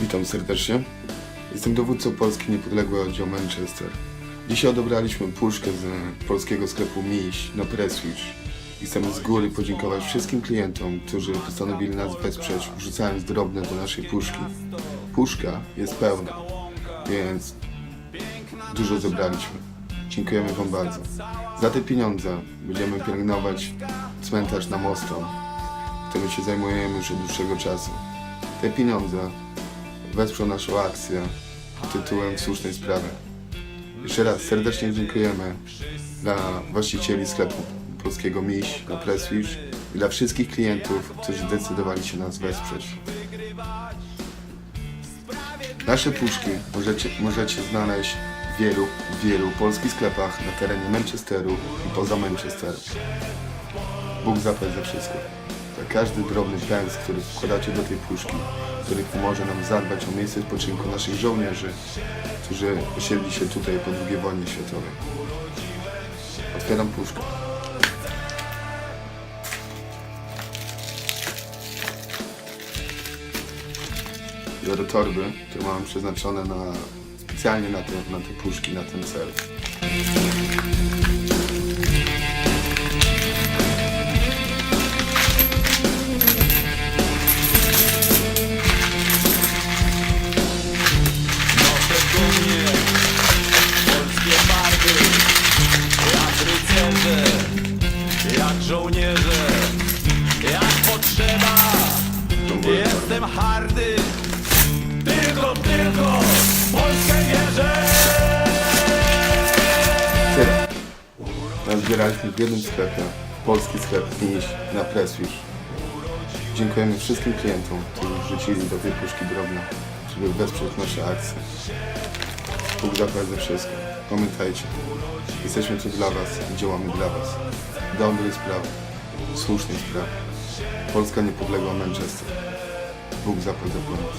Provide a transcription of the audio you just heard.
Witam serdecznie. Jestem dowódcą Polski Niepodległy Oddział Manchester. Dzisiaj odebraliśmy puszkę z polskiego sklepu Miś na Presswitch i chcemy z góry podziękować wszystkim klientom, którzy postanowili nas wesprzeć, wrzucając drobne do naszej puszki. Puszka jest pełna, więc dużo zebraliśmy. Dziękujemy Wam bardzo. Za te pieniądze będziemy pielęgnować cmentarz na Mostą, którym się zajmujemy już od dłuższego czasu. Te pieniądze wesprzął naszą akcję tytułem Słusznej Sprawy. Jeszcze raz serdecznie dziękujemy dla właścicieli sklepu polskiego Miś na Presswitch i dla wszystkich klientów, którzy zdecydowali się nas wesprzeć. Nasze puszki możecie, możecie znaleźć w wielu, wielu polskich sklepach na terenie Manchesteru i poza Manchesterem. Bóg zapłać za wszystko. Za każdy drobny pęd, który wkładacie do tej puszki, który pomoże nam zadbać o miejsce spoczynku naszych żołnierzy, którzy osiedli się tutaj po II wojnie światowej. Otwieram puszkę. Biorę torby, które mam przeznaczone na, specjalnie na te, na te puszki, na ten cel. Żołnierze Jak potrzeba. Jestem hardy Tylko, tylko Polskę wierzę Tyle. Nazbieraliśmy w jednym sklepie, polski sklep Miś na Presswitch. Dziękujemy wszystkim klientom, którzy wrzucili do tej puszki drobne, żeby wesprzeć nasze akcje. Bóg zapłać za wszystko. Pamiętajcie, jesteśmy tu dla Was i działamy dla Was. Dobrej sprawy, słusznej sprawy. Polska niepodległa Manchester. Bóg zapłać za pomoc.